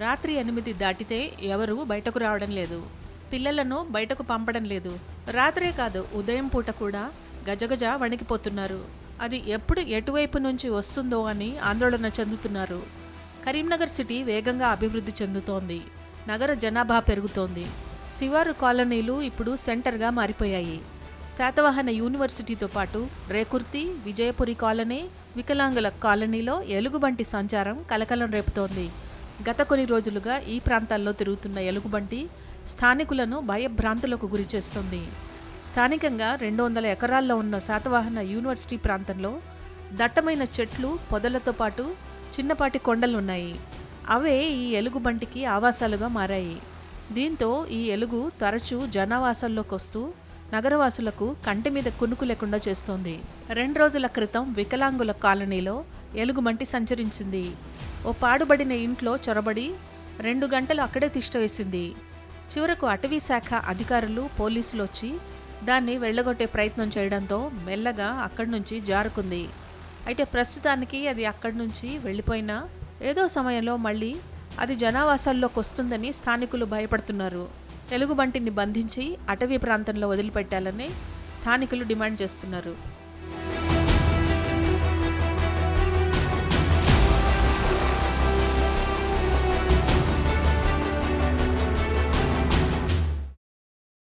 రాత్రి ఎనిమిది దాటితే ఎవరూ బయటకు రావడం లేదు. పిల్లలను బయటకు పంపడం లేదు. రాత్రే కాదు ఉదయం పూట కూడా గజగజ వణికిపోతున్నారు. అది ఎప్పుడు ఎటువైపు నుంచి వస్తుందో అని ఆందోళన చెందుతున్నారు. కరీంనగర్ సిటీ వేగంగా అభివృద్ధి చెందుతోంది. నగర జనాభా పెరుగుతోంది. శివారు కాలనీలు ఇప్పుడు సెంటర్గా మారిపోయాయి. శాతవాహన యూనివర్సిటీతో పాటు రేకుర్తి విజయపురి కాలనీ వికలాంగుల కాలనీలో ఎలుగుబంటి సంచారం కలకలం రేపుతోంది. గత కొన్ని రోజులుగా ఈ ప్రాంతాల్లో తిరుగుతున్న ఎలుగుబంటి స్థానికులను భయభ్రాంతులకు గురి చేస్తుంది. స్థానికంగా రెండు వందల ఎకరాల్లో ఉన్న శాతవాహన యూనివర్సిటీ ప్రాంతంలో దట్టమైన చెట్లు పొదలతో పాటు చిన్నపాటి కొండలున్నాయి. అవే ఈ ఎలుగుబంటికి ఆవాసాలుగా మారాయి. దీంతో ఈ ఎలుగు తరచూ జనావాసాల్లోకి వస్తూ నగరవాసులకు కంటి మీద కునుకు లేకుండా చేస్తోంది. రెండు రోజుల క్రితం వికలాంగుల కాలనీలో ఎలుగుబంటి సంచరించింది. ఓ పాడుబడిన ఇంట్లో చొరబడి రెండు గంటలు అక్కడే తిష్టవేసింది చివరకు అటవీ శాఖ అధికారులు పోలీసులు వచ్చి దాన్ని వెళ్ళగొట్టే ప్రయత్నం చేయడంతో మెల్లగా అక్కడి నుంచి జారుకుంది. అయితే ప్రస్తుతానికి అది అక్కడి నుంచి వెళ్ళిపోయినా ఏదో సమయంలో మళ్ళీ అది జనావాసాల్లోకి వస్తుందని స్థానికులు భయపడుతున్నారు. తెలుగు బంటిని బంధించి అటవీ ప్రాంతంలో వదిలిపెట్టాలని స్థానికులు డిమాండ్ చేస్తున్నారు.